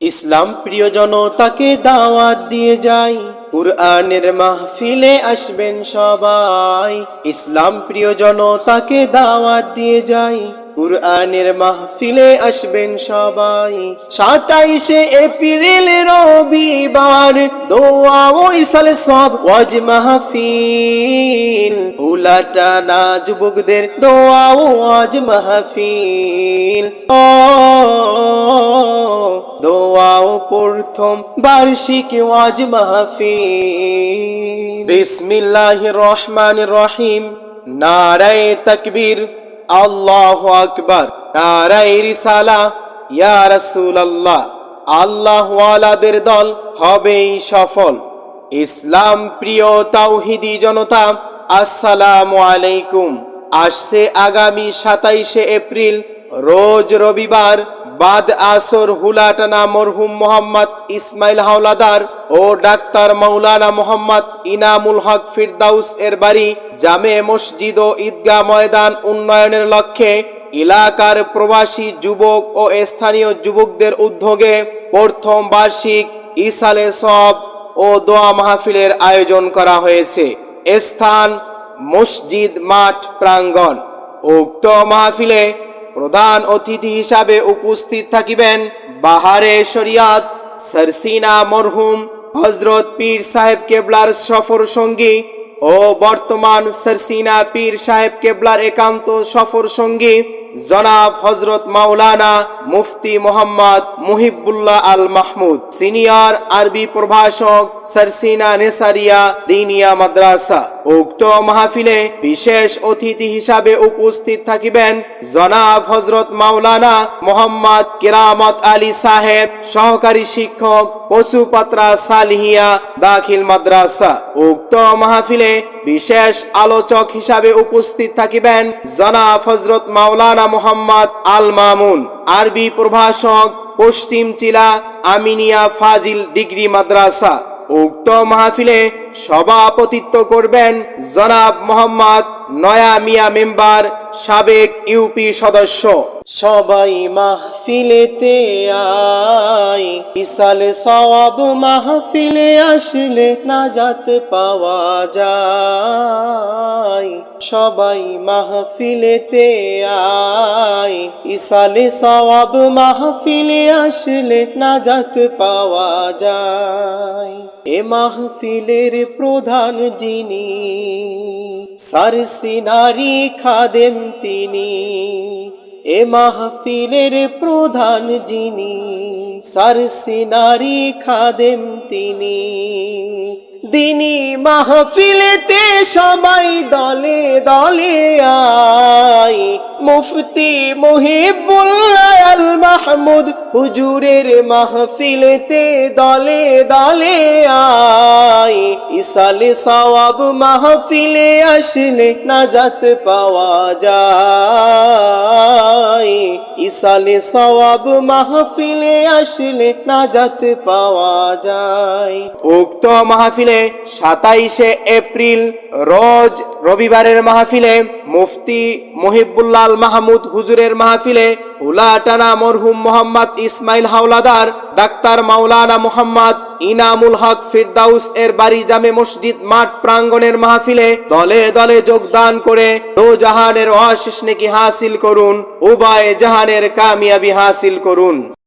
ইসলাম প্রিয় জনতাকে দাওয়াত দিয়ে যাই কুরআনের মাহফিলে আসবেন সবাই। ইসলাম প্রিয় জনতাকে দাওয়াত দিয়ে যাই কুরআনের মাহফিলে আসবেন সবাই। সাতাইশে এপ্রিল রবিবার দোয়া ওই সালে সব ওয়াজ মাহফিল। উলাটা না যুবকদের দোয়া ও ওয়াজ মাহফিল। ও দোয়াও প্রথম বার্ষিক ওয়াজ মাহফিল। বিসমিল্লাহির রহমানির রহিম। নারায়ে তাকবীর। আল্লাহু আকবর। তারাই রিসালা, ইয়া রাসূলুল্লাহ। আল্লাহ দল হবেই সফল। ইসলাম প্রিয় তাওহিদি জনতা, আসসালামু আলাইকুম। আসছে আগামী সাতাইশে এপ্রিল, রোজ রবিবার বাদ আসর হুলাটানা মরহুম মোহাম্মদ ইসমাইল হাওলাদার ও ডাক্তার মাওলানা মোহাম্মদ ইনামুল হক ফিরদাউস এর বাড়ি জামে মসজিদ ও ঈদগাহ ময়দান উন্নয়নের লক্ষ্যে এলাকার প্রবাসী যুবক ও স্থানীয় যুবকদের উদ্যোগে প্রথম বার্ষিক ইসালে সব ও দোয়া মাহফিলের আয়োজন করা হয়েছে। স্থান মসজিদ মাঠ প্রাঙ্গণ। উক্ত মাহফিলে প্রধান অতিথি হিসাবে উপস্থিত থাকিবেন বাহারে শরিয়াত সরসিনা মরহুম হজরত পীর সাহেব কেবলার সফর সঙ্গী ও বর্তমান সরসিনা পীর সাহেব কেবলার একান্ত সফর সঙ্গী জনাব হজরত মাওলানা মুফতি মোহাম্মদ মুহিবুল্লাহ আল মাহমুদ, সিনিয়র আরবি প্রভাষক সরসিনা নেসারিয়া দিনিয়া মাদ্রাসা। উক্ত মাহফিলে বিশেষ অতিথি হিসাবে উপস্থিত থাকিবেন জনাব হজরত মাওলানা মোহাম্মদ কেরামত আলী সাহেব, সহকারী শিক্ষক পশুপাত্রা সালিহিয়া দাখিল মাদ্রাসা। উক্ত মাহফিলে বিশেষ আলোচক হিসাবে উপস্থিত থাকিবেন জনাব হজরত মাওলানা মোহাম্মদ আল মামুন, আরবি প্রভাষক, পশ্চিম চিলা আমিনিয়া ফাজিল ডিগ্রি মাদ্রাসা। উক্ত মাহফিলে সভাপতিত্ব করবেন জনাব মোহাম্মদ নয়া মিয়া মেম্বার, সাবেক ইউপি সদস্য। সবাই মাহফিলেতে আই বিশালে সওয়াব মাহফিলে আসলে নাজাত পাওয়া যায়। সবাই মাহফিলেতে আই ইসালে সওয়াব মাহফিলে আসলে নাজাত পাওয়া যায়। এ মাহফিলের প্রধান যিনি সারসিনারি খাদেম তিনি। এ মাহফিলের প্রধান যিনি সারসিনারি খাদেম তিনি। দিনী মাহফিলেতে সবাই দলে দলে আই মুফতি মুহিবুল্লাহ আল মাহমুদ হুজুরের মাহফিলেতে দলে দলে আই ইসালে সওয়াব মাহফিলে আসলে নাজাত পাওয়া যায়। ইসালে সওয়াব মাহফিলে আসলে নাজাত পাওয়া যায়। উক্ত মাহফিলে সাতাইশে এপ্রিল, রোজ রবিবারের মাহফিলে মুফতি মহিবুল্লাহ আল মাহমুদ হুজুরের মাহফিলে উলাটানা মরহুম মোহাম্মদ ইসমাইল হাওলাদার ডাক্তার মাওলানা মোহাম্মদ ইনামুল হক ফিরদাউস এর বাড়ি জামে মসজিদ মাঠ প্রাঙ্গণের মাহফিলে দলে দলে যোগদান করে দো জাহানের অশিস নেকি হাসিল করুন, উবায় জাহানের কামিয়াবি হাসিল করুন।